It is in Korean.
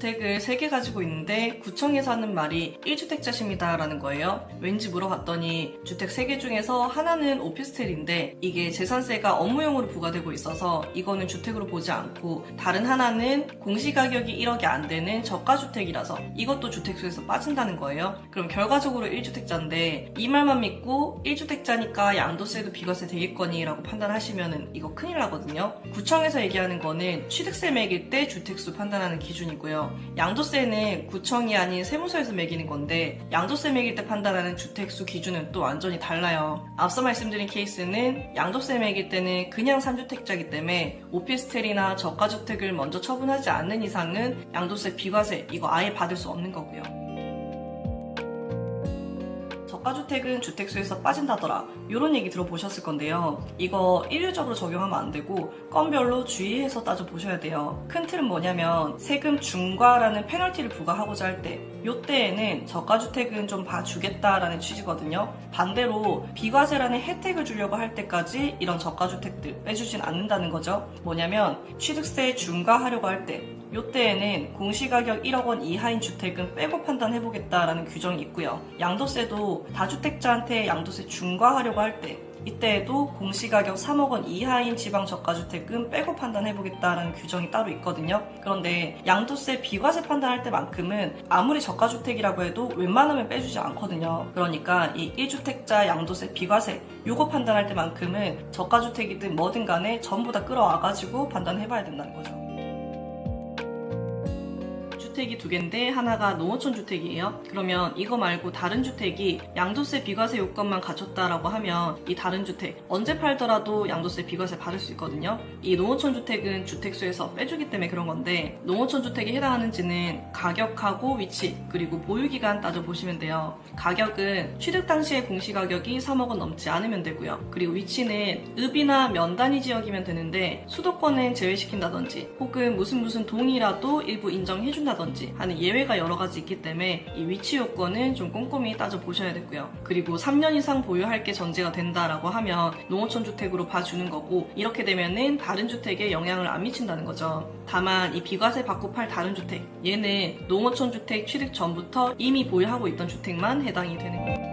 주택을 3개 가지고 있는데 구청에서 하는 말이 1주택자십니다 라는 거예요. 왠지 물어봤더니 주택 3개 중에서 하나는 오피스텔인데 이게 재산세가 업무용으로 부과되고 있어서 이거는 주택으로 보지 않고 다른 하나는 공시가격이 1억이 안 되는 저가주택이라서 이것도 주택수에서 빠진다는 거예요. 그럼 결과적으로 1주택자인데 이 말만 믿고 1주택자니까 양도세도 비과세 되겠거니 라고 판단하시면 이거 큰일 나거든요. 구청에서 얘기하는 거는 취득세 매길 때 주택수 판단하는 기준이고요. 양도세는 구청이 아닌 세무서에서 매기는 건데 양도세 매길 때 판단하는 주택수 기준은 또 완전히 달라요. 앞서 말씀드린 케이스는 양도세 매길 때는 그냥 3주택자이기 때문에 오피스텔이나 저가주택을 먼저 처분하지 않는 이상은 양도세 비과세 이거 아예 받을 수 없는 거고요. 저가주택은 주택수에서 빠진다더라. 이런 얘기 들어보셨을 건데요. 이거 일률적으로 적용하면 안 되고 건별로 주의해서 따져 보셔야 돼요. 큰 틀은 뭐냐면 세금 중과라는 페널티를 부과하고자 할 때 요때에는 저가주택은 좀 봐주겠다라는 취지거든요. 반대로 비과세라는 혜택을 주려고 할 때까지 이런 저가주택들 빼주진 않는다는 거죠. 뭐냐면 취득세 중과하려고 할 때 요때에는 공시가격 1억 원 이하인 주택은 빼고 판단해보겠다라는 규정이 있고요. 양도세도 다주택자한테 양도세 중과하려고 할 때 이때에도 공시가격 3억 원 이하인 지방 저가주택은 빼고 판단해보겠다라는 규정이 따로 있거든요. 그런데 양도세 비과세 판단할 때만큼은 아무리 저가주택이라고 해도 웬만하면 빼주지 않거든요. 그러니까 이 1주택자 양도세 비과세 요거 판단할 때만큼은 저가주택이든 뭐든 간에 전부 다 끌어와가지고 판단해봐야 된다는 거죠. 주택이 두 개인데 하나가 농어촌 주택이에요. 그러면 이거 말고 다른 주택이 양도세 비과세 요건만 갖췄다라고 하면 이 다른 주택 언제 팔더라도 양도세 비과세 받을 수 있거든요. 이 농어촌 주택은 주택수에서 빼주기 때문에 그런 건데 농어촌 주택에 해당하는지는 가격하고 위치 그리고 보유 기간 따져 보시면 돼요. 가격은 취득 당시의 공시 가격이 3억 원 넘지 않으면 되고요. 그리고 위치는 읍이나 면 단위 지역이면 되는데 수도권은 제외시킨다든지 혹은 무슨 무슨 동이라도 일부 인정해준다든 지 하는 예외가 여러 가지 있기 때문에 이 위치 요건은 좀 꼼꼼히 따져 보셔야 되고요. 그리고 3년 이상 보유할 게 전제가 된다라고 하면 농어촌 주택으로 봐주는 거고 이렇게 되면은 다른 주택에 영향을 안 미친다는 거죠. 다만 이 비과세 받고 팔 다른 주택 얘는 농어촌 주택 취득 전부터 이미 보유하고 있던 주택만 해당이 되는 거예요.